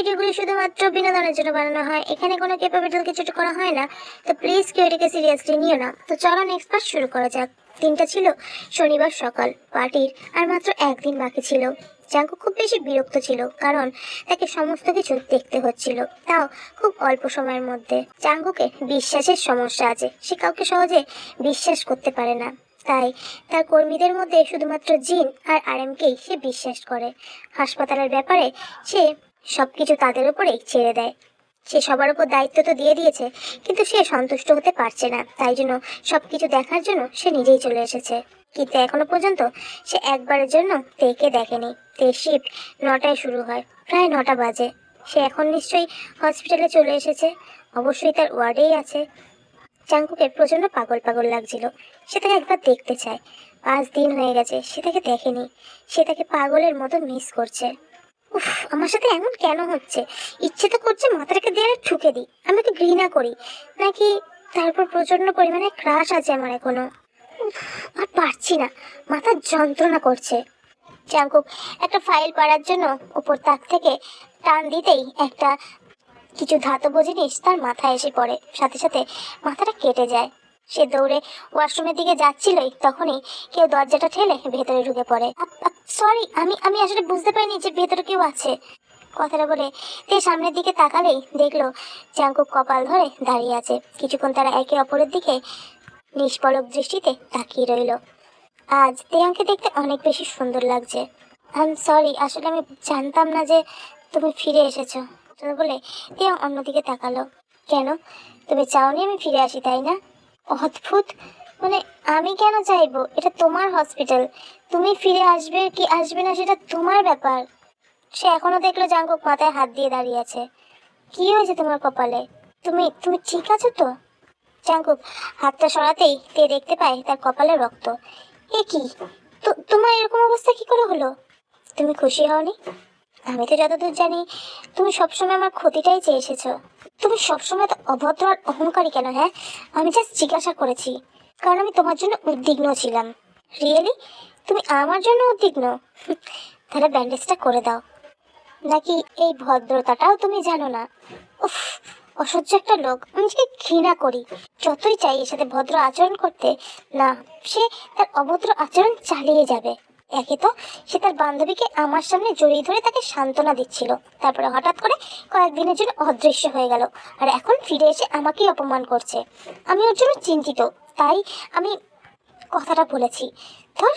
ভিডিওগুলি শুধুমাত্র বিনোদনের জন্য বানানো হয়। এখানে কোনো ক্যাপাবিটাল কিছু করা হয় না। তো প্লিজ কেউ এটাকে সিরিয়াসলি নিও না। তো চলো নেক্সট পার্ট শুরু করা যাক। দিনটা ছিল শনিবার সকাল পার্টির আর মাত্র একদিন বাকি ছিল। জাঙ্কু খুব বেশি বিরক্ত ছিল, কারণ তাকে সমস্ত কিছু দেখতে হচ্ছিল। তাও খুব অল্প সময়ের মধ্যে। জাঙ্কুকে বিশ্বাসের সমস্যা আছে। সে কাউকে সহজে বিশ্বাস করতে পারে না। তাই তার কর্মীদের মধ্যে শুধুমাত্র জিন আর আরএমকেই সে বিশ্বাস করে। হাসপাতালের ব্যাপারে সে সবকিছু তাদের উপরেই ছেড়ে দেয়। সে সবার উপর দায়িত্ব তো দিয়ে দিয়েছে, কিন্তু সে সন্তুষ্ট হতে পারছে না। তাই জন্য সবকিছু দেখার জন্য সে নিজেই চলে এসেছে। কিন্তু এখনও পর্যন্ত সে একবারের জন্য তেকে দেখেনি। তে শিফট নটায় শুরু হয়, প্রায় নটা বাজে। সে এখন নিশ্চয়ই হসপিটালে চলে এসেছে। অবশ্যই তার ওয়ার্ডেই আছে। চাঙ্কুকে প্রচণ্ড পাগল পাগল লাগছিল। সে তাকে একবার দেখতে চায়। পাঁচ দিন হয়ে গেছে, সে তাকে দেখেনি। সে তাকে পাগলের মতো মিস করছে। উফ, আমার সাথে এমন কেন হচ্ছে? ইচ্ছে তো করছে মাথাটাকে দেয়ালে ঠুকে দিই। আমি তো ঘৃণা করি। নাকি তারপর প্রচণ্ড পরিমাণে ক্রাশ আছে আমার এখনও। আর পারছি না। মাথা যন্ত্রণা করছে। চাঙ্কুক একটা ফাইল পাড়ার জন্য উপর তাক থেকে টান দিতেই একটা কিছু ধাতব জিনিস তার মাথায় এসে পড়ে। সাথে সাথে মাথাটা কেটে যায়। সে দৌড়ে ওয়াশরুমের দিকে যাচ্ছিলই তখনই কেউ দরজাটা ঠেলে ভেতরে ঢুকে পড়ে। সরি আমি আমি আসলে বুঝতে পারিনি যে ভেতরে কেউ আছে। কথাটা বলে তে সামনের দিকে তাকালেই দেখল চাঙ্কুক কপাল ধরে দাঁড়িয়ে আছে। কিছুক্ষণ তারা একে অপরের দিকে নিষ্পলক দৃষ্টিতে তাকিয়ে রইল। আজ তেয়াংকে দেখতে অনেক বেশি সুন্দর লাগছে। আই এম সরি আসলে আমি জানতাম না যে তুমি ফিরে এসেছ। বলে তেয়াং অন্যদিকে তাকালো। কেন? তুমি চাওনি আমি ফিরে আসি, তাই না? অদ্ভুত। মানে আমি কেন চাইব? এটা তোমার হসপিটাল তুমি ফিরে আসবে কি আসবে না সেটা তোমার ব্যাপার। সে এখনও দেখল জাঙ্কুক মাথায় হাত দিয়ে দাঁড়িয়ে আছে। কি হয়েছে তোমার কপালে? তুমি তুমি ঠিক আছো তো? জাঙ্কুক হাতটা সরাতেই তে দেখতে পায় তার কপালে রক্ত। এ কি? তোমার এরকম অবস্থা কি করে হলো? তুমি খুশি হওনি? আমি তো যতদূর জানি, তুমি সবসময় আমার ক্ষতিটাই চেয়ে এসেছ। তুমি সবসময় তো অভদ্র আর অহংকারী কেন হ্যাঁ? আমি জাস্ট জিজ্ঞাসা করেছি। কারণ আমি তোমার জন্য উদ্বিগ্ন ছিলাম। রিয়েলি তুমি আমার জন্য উদ্বিগ্ন? তাহলে ব্যান্ডেজটা করে দাও। নাকি এই ভদ্রতাটাও তুমি জানো না? উফ, অসহ্য একটা লোক। আমি নিজেকে ঘৃণা করি। যতই চাই এর সাথে ভদ্র আচরণ করতে, না, সে তার অভদ্র আচরণ চালিয়ে যাবে। একে তো সে তার বান্ধবীকে আমার সামনে জড়িয়ে ধরে তাকে সান্ত্বনা দিচ্ছিল। তারপরে হঠাৎ করে কয়েকদিনের জন্য অদৃশ্য হয়ে গেল আর এখন ফিরে এসে আমাকেই অপমান করছে। আমি ওর জন্য চিন্তিত, তাই আমি কথাটা বলেছি। ধর,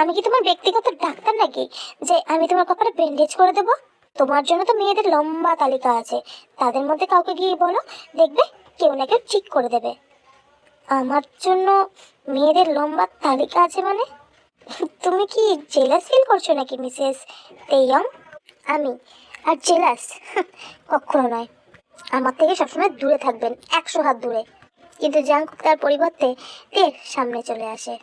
আমি কি তোমার ব্যক্তিগত ডাক্তার নাকি? যে আমি তোমার কপালে ব্যান্ডেজ করে দেবো? তোমার জন্য তো মেয়েদের লম্বা তালিকা আছে। তাদের মধ্যে কাউকে গিয়ে বলো, দেখবে কেউ না কেউ ঠিক করে দেবে। আমার জন্য মেয়েদের লম্বা তালিকা আছে মানে? তুমি কি জেলাস ফিল করছ নাকি মিসেস তেয়ং আমি, আর জেলাস কখনো নয়। আমার থেকে সবসময় দূরে থাকবেন, একশো হাত দূরে। কিন্তু জাঙ্কুক তার পরিবর্তে তের সামনে চলে আসে।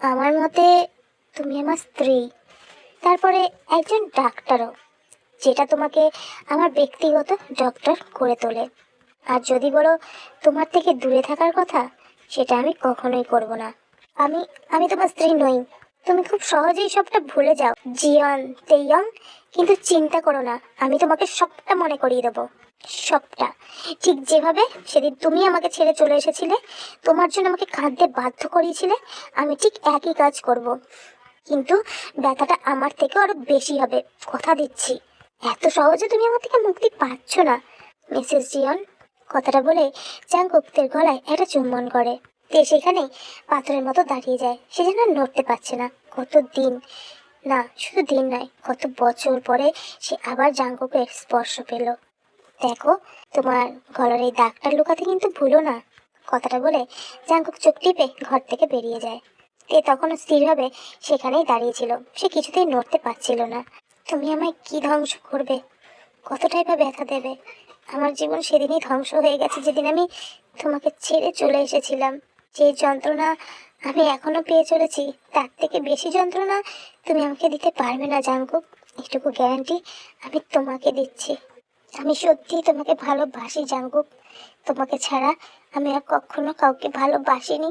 আমার মতে, তুমি আমার স্ত্রী। তারপরে একজন ডাক্তারও, যেটা তোমাকে আমার ব্যক্তিগত ডক্টর করে তোলে। আর যদি বলো তোমার থেকে দূরে থাকার কথা, সেটা আমি কখনোই করব না। আমি আমি তোমার স্ত্রী নই। তুমি খুব সহজেই সবটা ভুলে যাও। জিয়ন, তেয়ং, কিন্তু চিন্তা করো না, আমি তোমাকে সবটা মনে করিয়ে দেবো। সবটা। ঠিক যেভাবে সেদিন তুমি আমাকে ছেড়ে চলে এসেছিলে, তোমার জন্য আমাকে কাঁদতে বাধ্য করিয়েছিলে, আমি ঠিক একই কাজ করব। কিন্তু ব্যথাটা আমার থেকে আরও বেশি হবে, কথা দিচ্ছি। এত সহজে তুমি আমার থেকে মুক্তি পাচ্ছ না, মিসেস জিয়ন। কথাটা বলে চাঙ্কুকদের গলায় একটা চুম্বন করে। তে সেখানে পাথরের মতো দাঁড়িয়ে যায়, সে যেন নড়তে পারছে না। কত দিন, না, শুধু দিন নয়, কত বছর পরে সে আবার জাঙ্কুকের স্পর্শ পেল। দেখো, তোমার গলার এই দাগটা লুকাতে কিন্তু ভুলো না। কথাটা বলে জাঙ্কুক চোখ টিপে ঘর থেকে বেরিয়ে যায়। তে তখনও স্থিরভাবে সেখানেই দাঁড়িয়েছিল। সে কিছুতেই নড়তে পারছিল না। তুমি আমায় কি ধ্বংস করবে? কতটাই বা ব্যথা দেবে? আমার জীবন সেদিনই ধ্বংস হয়ে গেছে, যেদিন আমি তোমাকে ছেড়ে চলে এসেছিলাম। যে যন্ত্রণা আমি এখনও পেয়ে চলেছি, তার থেকে বেশি যন্ত্রণা তুমি আমাকে দিতে পারবে না, জাঙ্কুক। এটুকু গ্যারান্টি আমি তোমাকে দিচ্ছি। আমি সত্যি তোমাকে ভালোবাসি, জাঙ্কুক। তোমাকে ছাড়া আমি আর কখনো কাউকে ভালোবাসিনি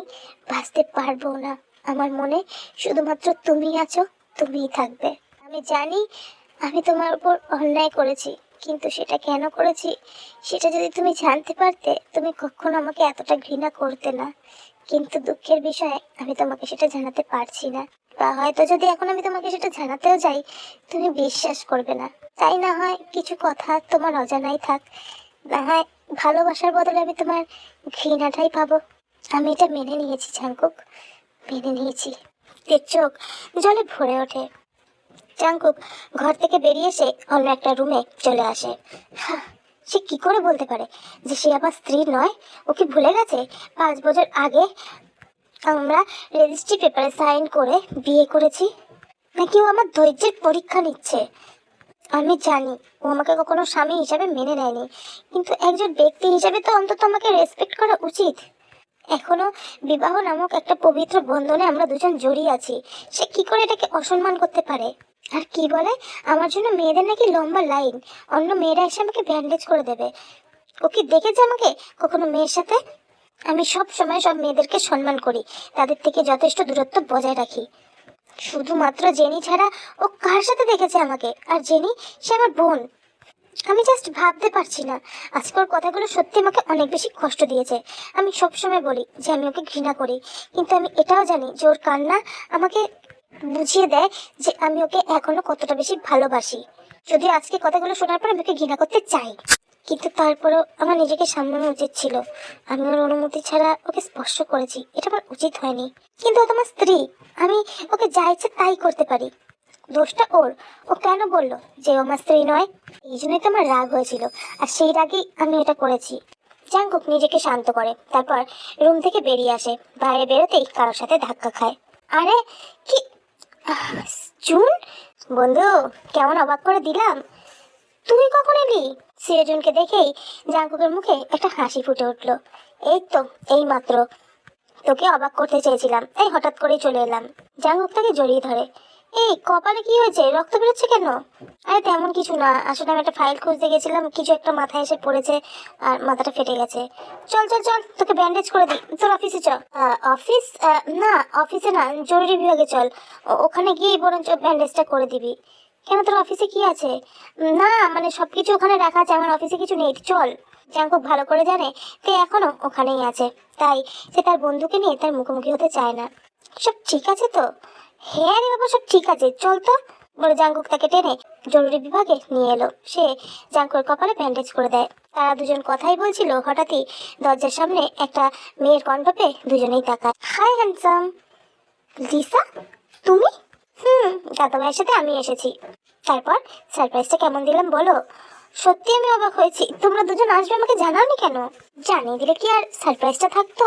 বাঁচতে পারব না। আমার মনে শুধুমাত্র তুমি আছো, তুমিই থাকবে। আমি জানি আমি তোমার উপর অন্যায় করেছি, কিন্তু সেটা কেন করেছি? সেটা যদি তুমি জানতে পারতে, তুমি কখনো আমাকে এতটা ঘৃণা করতে না। কিন্তু দুঃখের বিষয়ে আমি তোমাকে সেটা জানাতে পারছি না। বা হয়তো যদি এখন আমি তোমাকে সেটা জানাতেও যাই তুমি বিশ্বাস করবে না। তাই না হয় কিছু কথা তোমার অজানাই থাক। না হয় ভালোবাসার বদলে আমি তোমার ঘৃণাটাই পাবো। আমি এটা মেনে নিয়েছি ঝাঙ্কুক মেনে নিয়েছি। তের চোখ জলে ভরে ওঠে। চাঙ্কুক ঘর থেকে বেরিয়ে এসে অন্য একটা রুমে চলে আসে। হাহ, সে কি করে বলতে পারে যে সে আমার স্ত্রী নয়? ও কি ভুলে গেছে? পাঁচ বছর আগে আমরা রেজিস্ট্রি পেপারে সাইন করে বিয়ে করেছি। নাকি ও আমার ধৈর্যের পরীক্ষা নিচ্ছে? আমি জানি ও আমাকে কখনো স্বামী হিসাবে মেনে নেয়নি, কিন্তু একজন ব্যক্তি হিসাবে তো অন্তত আমাকে রেসপেক্ট করা উচিত। এখনও বিবাহ নামক একটা পবিত্র বন্ধনে আমরা দুজন জড়িয়ে আছি। সে কি করে এটাকে অসম্মান করতে পারে? আর কি বলে? আমার জন্য মেয়েদের নাকি লম্বা লাইন। অন্য মেয়েরা এসে আমাকে ব্যান্ডেজ করে দেবে। ও কি দেখেছে আমাকে? কখনো মেয়ের সাথে? আমি সব সময় সব মেয়েদেরকে সম্মান করি। তাদের থেকে যথেষ্ট দূরত্ব বজায় রাখি। শুধুমাত্র জেনি ছাড়া ও কার সাথে দেখেছে আমাকে? আর জেনি, সে আমার বোন। আমি জাস্ট ভাবতে পারছি না। আজকের কথাগুলো সত্যি আমাকে অনেক বেশি কষ্ট দিয়েছে। আমি সবসময় বলি যে আমি ওকে ঘৃণা করি। কিন্তু আমি এটাও জানি যে ওর কান্না আমাকে বুঝিয়ে দেয় যে আমি ওকে এখনও কতটা বেশি ভালোবাসি। যদি আজকে কথাগুলো শোনার পর আমি ওকে ঘৃণা করতে চাই। কিন্তু তারপরেও আমার নিজেকে সামলানো উচিত ছিল। আমি ওর অনুমতি ছাড়া ওকে স্পর্শ করেছি। এটা আমার উচিত হয়নি। কিন্তু ও তোমার স্ত্রী। আমি ওকে যা ইচ্ছে তাই করতে পারি। দোষটা ওর। ও কেন বলল যে ও আমার স্ত্রী নয়? এই জন্যই তো আমার রাগ হয়েছিল। আর সেই রাগেই আমি এটা করেছি। জাঙ্কুক নিজেকে শান্ত করে। তারপর রুম থেকে বেরিয়ে আসে। বাইরে বেরোতেই কারোর সাথে ধাক্কা খায়। আরে, কি জুন? বন্ধু, কেমন অবাক করে দিলাম। তুমি কখন এলি? সিরাজুনকে দেখেই জাঙ্কুকের মুখে একটা হাসি ফুটে উঠল। এই তো, এই মাত্র। তোকে অবাক করতে চেয়েছিলাম। এই হঠাৎ করেই চলে এলাম। জাঙ্গুক তাকে জড়িয়ে ধরে। এই, কপালে কি হয়েছে? রক্ত বেরোচ্ছে কেন? আরে তেমন কিছু না। আসলে আমি একটা ফাইল খুঁজতে গেছিলাম, কিছু একটা মাথায় এসে পড়েছে আর মাথাটা ফেটে গেছে। চল চল চল, তোকে ব্যান্ডেজ করে দিই। তোর অফিসে চল। অফিস না অফিসে না, জরুরি বিভাগে চল। ওখানে গিয়ে বরঞ্চ ব্যান্ডেজটা করে দিবি। কেন, তোর অফিসে কি আছে? না মানে সব কিছু ওখানে রাখা আছে, আমার অফিসে কিছু নেই। চল। জাঙ্কুক ভালো করে জানে তে এখনও ওখানেই আছে। তাই, সে তার বন্ধুকে নিয়ে তার মুখোমুখি হতে চায় না। সব ঠিক আছে তো? হ্যাঁ রে বাবা, সব ঠিক আছে। চল তো। বলে জাঙ্কুক তাকে টেনে জরুরি বিভাগে নিয়ে এলো। সে জাঙ্কুর কপালে ব্যান্ডেজ করে দেয়। তারা দুজন কথাই বলছিল। হঠাৎই দরজার সামনে একটা মেয়ের কণ্ঠ পেয়ে দুজনেই তাকায়। হাই হ্যান্ডসাম লিসা, তুমি? হুম, দাদা ভাইয়ের সাথে আমি এসেছি। তারপর সারপ্রাইজটা কেমন দিলাম বলো? সত্যি আমি অবাক হয়েছি। তোমরা দুজন আসবে আমাকে জানাওনি কেন? জানিয়ে দিলে কি আর সারপ্রাইজটা থাকতো?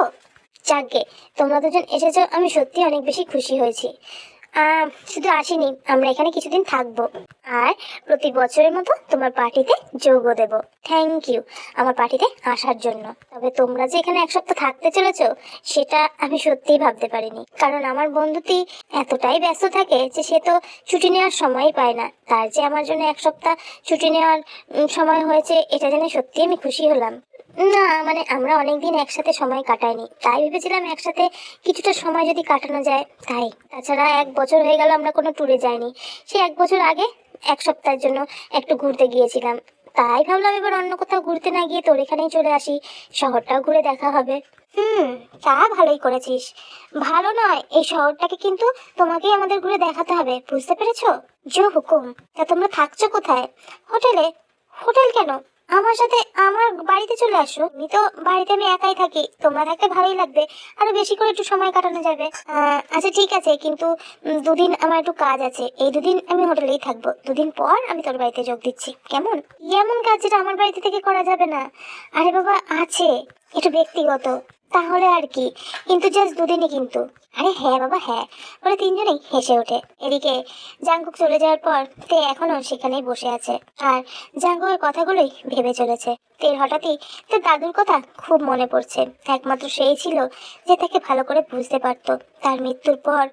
যাকগে তোমরা দুজন এসেছ, আমি সত্যি অনেক বেশি খুশি হয়েছি। শুধু আসিনি, আমরা এখানে কিছুদিন থাকব। আর প্রতি বছরের মতো তোমার পার্টিতে যোগ দেব। থ্যাংক ইউ আমার পার্টিতে আসার জন্য। তবে তোমরা যে এখানে এক সপ্তাহ থাকতে চলেছো, সেটা আমি সত্যিই ভাবতে পারিনি। কারণ আমার বন্ধুটি এতটাই ব্যস্ত থাকে যে সে তো ছুটি নেওয়ার সময়ই পায় না। তার যে আমার জন্য এক সপ্তাহ ছুটি নেওয়ার সময় হয়েছে, এটা জেনে সত্যি আমি খুশি হলাম। না মানে আমরা অনেকদিন একসাথে সময় কাটাইনি। তাই ভেবেছিলাম একসাথে কিছুটা সময় যদি কাটানো যায়। তাই, তাছাড়া এক বছর হয়ে গেল আমরা কোনো ট্যুরে যাইনি। সে এক বছর আগে, এক সপ্তাহের জন্য একটু ঘুরতে গিয়েছিলাম। তাই ভাবলাম এবার অন্য কোথাও ঘুরতে না গিয়ে তোর এখানেই চলে আসি। শহরটাও ঘুরে দেখা হবে। হুম, তা ভালোই করেছিস। ভালো নয়, এই শহরটাকে কিন্তু তোমাকেই আমাদের ঘুরে দেখাতে হবে, বুঝতে পেরেছ? জো হুকুম, তা তোমরা থাকছো কোথায়? হোটেলে? হোটেল কেন? আমার সাথে আমার বাড়িতে চলে আসো। আমি তো বাড়িতে আমি একাই থাকি। তোমরা থাকতে ভালোই লাগবে। আরও বেশি করে একটু সময় কাটানো যাবে। আচ্ছা ঠিক আছে, কিন্তু দুদিন আমার একটু কাজ আছে। এই দুদিন আমি হোটেলেই থাকব। দুদিন পর আমি তোর বাড়িতে যোগ দিচ্ছি। কেমন? এমন কাজ যেটা আমার বাড়িতে থেকে করা যাবে না। আরে বাবা, আছে। একটু ব্যক্তিগত। তাহলে আর কি? কিন্তু জাস্ট দুদিনই কিন্তু। আরে হ্যাঁ বাবা হ্যাঁ। বলে তিনজনেই হেসে ওঠে। এদিকে জাঙ্কুক চলে যাওয়ার পর তে এখনও সেখানেই বসে আছে। আর জাঙ্কুকের কথাগুলোই ভেবে চলেছে। তের হঠাৎই তার দাদুর কথা খুব মনে পড়ছে। একমাত্র সেই ছিল যে তাকে ভালো করে বুঝতে পারতো। তার মৃত্যুর পর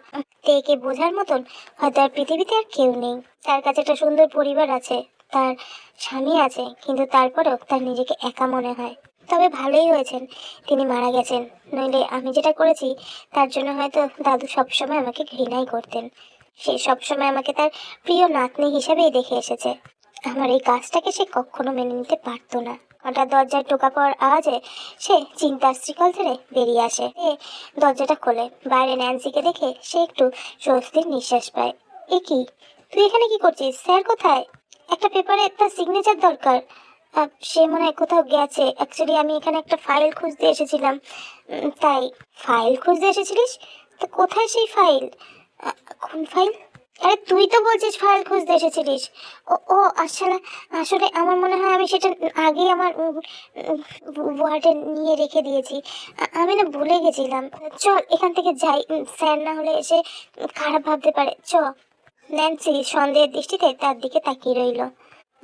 তেকে বোঝার মতন হয়তো আর পৃথিবীতে আর কেউ নেই। তার কাছে একটা সুন্দর পরিবার আছে। তার স্বামী আছে, কিন্তু তারপরেও তার নিজেকে একা মনে হয়। তবে ভালোই হয়েছেন। তিনি মারা গেছেন। নইলে আমি যেটা করেছি, তার জন্য হয়তো দাদু সবসময় আমাকে ঘৃণাই করতেন। সে সবসময় আমাকে তার প্রিয় নাতনি হিসাবেই দেখে এসেছে। আমার এই কাজটাকে সে কখনো মেনে নিতে পারতো না। হঠাৎ দরজায় টোকা পড়ার আওয়াজে সে চিন্তার শ্রীকল ধরে বেরিয়ে আসে। এ দরজাটা খোলে। বাইরে ন্যান্সিকে দেখে সে একটু স্বস্তির নিঃশ্বাস পায়। এ কি? তুই এখানে কি করছিস? স্যার কোথায়? একটা পেপারে তার সিগনেচার দরকার। সে মনে হয় কোথাও গেছে। অ্যাকচুয়ালি আমি এখানে একটা ফাইল খুঁজতে এসেছিলাম। তাই ফাইল খুঁজতে এসেছিলিস? তো কোথায় সেই ফাইল কোন ফাইল আরে, তুই তো বলছিস ফাইল খুঁজতে এসেছিলিস। ও ও, আসলে আসলে আমার মনে হয় আমি সেটা আগেই আমার ওয়ার্ডে নিয়ে রেখে দিয়েছি। আমি না ভুলে গেছিলাম। চল, এখান থেকে যাই। স্যার না হলে এসে খারাপ ভাবতে পারে। চ ন্যান্সি সন্দেহের দৃষ্টিতে তার দিকে তাকিয়ে রইল।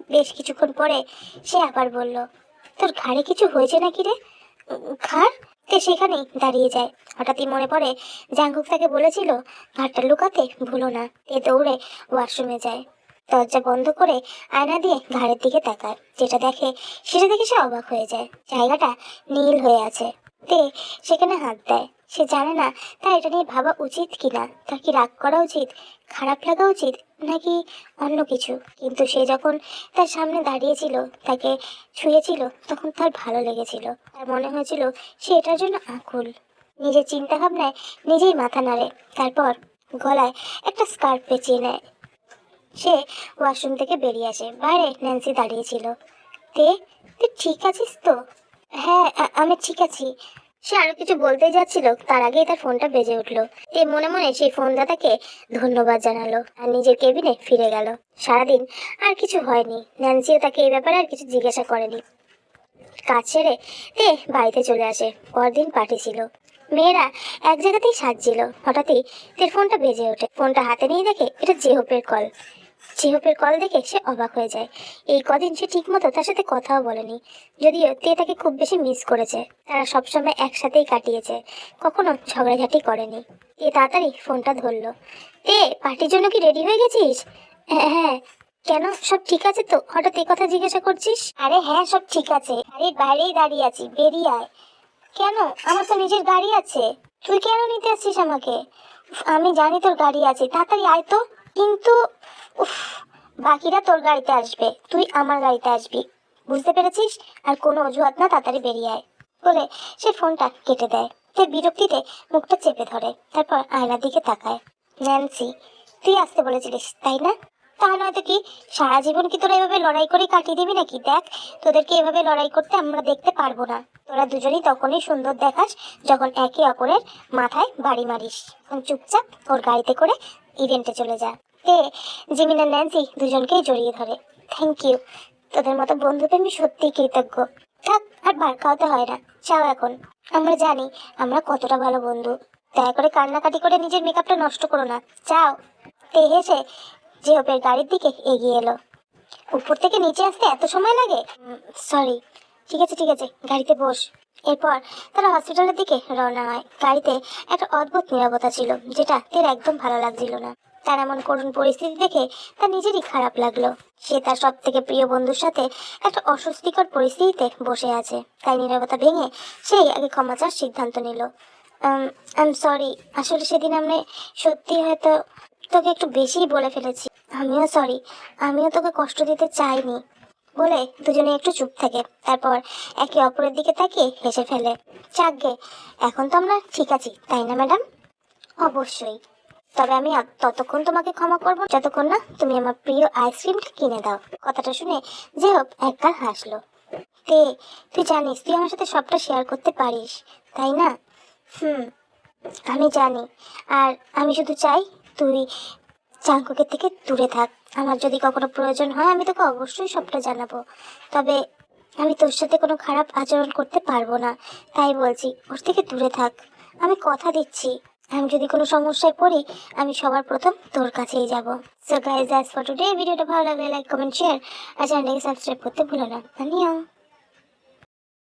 বেশ কিছুক্ষণ পরে সে আবার বলল, তোর ঘাড়ে কিছু হয়েছে নাকি রে? ঘাড়? তে সেখানেই দাঁড়িয়ে যায়। হঠাৎই মনে পড়ে জাঙ্কুক তাকে বলেছিল ঘাটটা লুকাতে ভুলো না। তে দৌড়ে ওয়াশরুমে যায়। দরজা বন্ধ করে আয়না দিয়ে ঘাড়ের দিকে তাকায়। যেটা দেখে, সেটা দেখে সে অবাক হয়ে যায়। জায়গাটা নীল হয়ে আছে। তে সেখানে হাত দেয়। সে জানে না তার এটা নিয়ে ভাবা উচিত কিনা। তার কি রাগ করা উচিত, খারাপ লাগা উচিত, নাকি অন্য কিছু? কিন্তু সে যখন তার সামনে দাঁড়িয়েছিল, তাকে ছুঁয়েছিল, তখন তার ভালো লেগেছিল। তার মনে হয়েছিল সে এটার জন্য আকুল। নিজের চিন্তা ভাবনায় নিজেই মাথা নাড়ে, তারপর গলায় একটা স্কার্ফ পেঁচিয়ে নেয়। সে ওয়াশরুম থেকে বেরিয়ে আসে, বাইরে ন্যান্সি দাঁড়িয়েছিল তে তুই ঠিক আছিস তো? হ্যাঁ আমি ঠিক আছি। সে আরও কিছু বলতে যাচ্ছিল, তার আগেই তার ফোনটা বেজে উঠল। এ মনে মনে সেই ফোনদাতাকে ধন্যবাদ জানালো আর নিজের কেবিনে ফিরে গেল। সারাদিন আর কিছু হয়নি। ন্যান্সিও তাকে এই ব্যাপারে আর কিছু জিজ্ঞাসা করেনি। কাজ সেরে তে বাড়িতে চলে আসে। পরদিন পার্টি ছিল। মেয়েরা এক জায়গাতেই সাজছিল। হঠাৎই তের ফোনটা বেজে ওঠে। ফোনটা হাতে নিয়ে দেখে এটা জেহপের কল। জেহপের কল দেখে সে অবাক হয়ে যায়। এই কদিন সে ঠিকমতো তার সাথে কথাও বলেনি। যদিও তে তাকে খুব বেশি মিস করেছে। তারা সবসময় একসাথেই কাটিয়েছে। কখনো ঝগড়াঝাটি করেনি। তে তাড়াতাড়ি ফোনটা ধরলো। তে, পার্টির জন্য কি রেডি হয়ে গেছিস? হ্যাঁ হ্যাঁ। কেন? সব ঠিক আছে তো? হঠাৎ এই কথা জিজ্ঞাসা করছিস? আরে হ্যাঁ সব ঠিক আছে। আরে বাইরেই দাঁড়িয়ে আছি, বেরিয়ে আয়। কেন? আমার তো নিজের গাড়ি আছে। তুই কেন নিতে আসছিস আমাকে? আমি জানি তোর গাড়ি আছে। তাড়াতাড়ি আয় তো। কিন্তু উফ, বাকিরা তোর গাড়িতে আসবে, তুই আমার গাড়িতে আসবি। বুঝতে পেরেছিস? আর কোনো অজুহাত না তাড়াতাড়ি বেরিয়ে আয়। বলে সে ফোনটা কেটে দেয়। সে বিরক্তিতে মুখটা চেপে ধরে, তারপর আয়নার দিকে তাকায়। ন্যান্সি, তুই আসতে বলেছিলিস, তাই না? তা নয়তো কি সারা জীবন কি তোরা এভাবে লড়াই করে কাটিয়ে দিবি নাকি? দেখ, তোদেরকে এভাবে লড়াই করতে আমরা দেখতে পারব না। তোরা দুজনেই তখনই সুন্দর দেখাস, যখন একে অপরের মাথায় বাড়ি মারিস। চুপচাপ ওর গাড়িতে করে ইভেন্টে চলে যা। তে জিমিন আর ন্যান্সি দুজনকেই জড়িয়ে ধরে। থ্যাংক ইউ তোদের মতো বন্ধুকে আমি সত্যিই কৃতজ্ঞ। থাক, আর বার খাওয়াতে হয় না। চাও এখন। আমরা জানি আমরা কতটা ভালো বন্ধু। দয়া করে কান্নাকাটি করে নিজের মেকআপটা নষ্ট করো না। চাও। তে হেসে জেহপের গাড়ির দিকে এগিয়ে এলো। উপর থেকে নিচে আসতে এত সময় লাগে? সরি ঠিক আছে ঠিক আছে, গাড়িতে বস। এরপর তারা হসপিটালের দিকে রওনা হয়। গাড়িতে একটা অদ্ভুত নিরাপত্তা ছিল, যেটা তের একদম ভালো লাগছিল না। তার এমন করুণ পরিস্থিতি দেখে তার নিজেরই খারাপ লাগল। সে তার সব থেকে প্রিয় বন্ধুর সাথে একটা অস্বস্তিকর পরিস্থিতিতে বসে আছে। তাই নিরাপত্তা ভেঙে সেই আগে ক্ষমা চাওয়ার সিদ্ধান্ত নিল। আই এম সরি আসলে সেদিন আমরা সত্যি হয়তো তোকে একটু বেশিই বলে ফেলেছি। আমিও সরি আমিও তোকে কষ্ট দিতে চাইনি বলে দুজনে একটু চুপ থাকে। তারপর একে অপরের দিকে তাকিয়ে হেসে ফেলে। চাকগে এখন তো আমরা ঠিক আছি, তাই না ম্যাডাম? অবশ্যই। তবে আমি ততক্ষণ তোমাকে ক্ষমা করব। যতক্ষণ না তুমি আমার প্রিয় আইসক্রিমটা কিনে দাও। কথাটা শুনে যে হোক একগাল হাসলো। তে, তুই জানিস, তুই আমার সাথে সবটা শেয়ার করতে পারিস, তাই না? হুম, আমি জানি। আর আমি শুধু চাই তুই চাঙ্কুকের থেকে দূরে থাক। আমার যদি কখনো প্রয়োজন হয়, আমি তোকে অবশ্যই সবটা জানাব। তবে আমি তোর সাথে কোনো খারাপ আচরণ করতে পারব না। তাই বলছি, ওর থেকে দূরে থাক। আমি কথা দিচ্ছি। আমি যদি কোনো সমস্যায় পড়ি, আমি সবার প্রথম তোর কাছেই যাব। So guys as for today ভিডিওটা ভালো লাগলে লাইক কমেন্ট শেয়ার আর চ্যানেলটাকে সাবস্ক্রাইব করতে ভুলো না। ধন্যবাদ।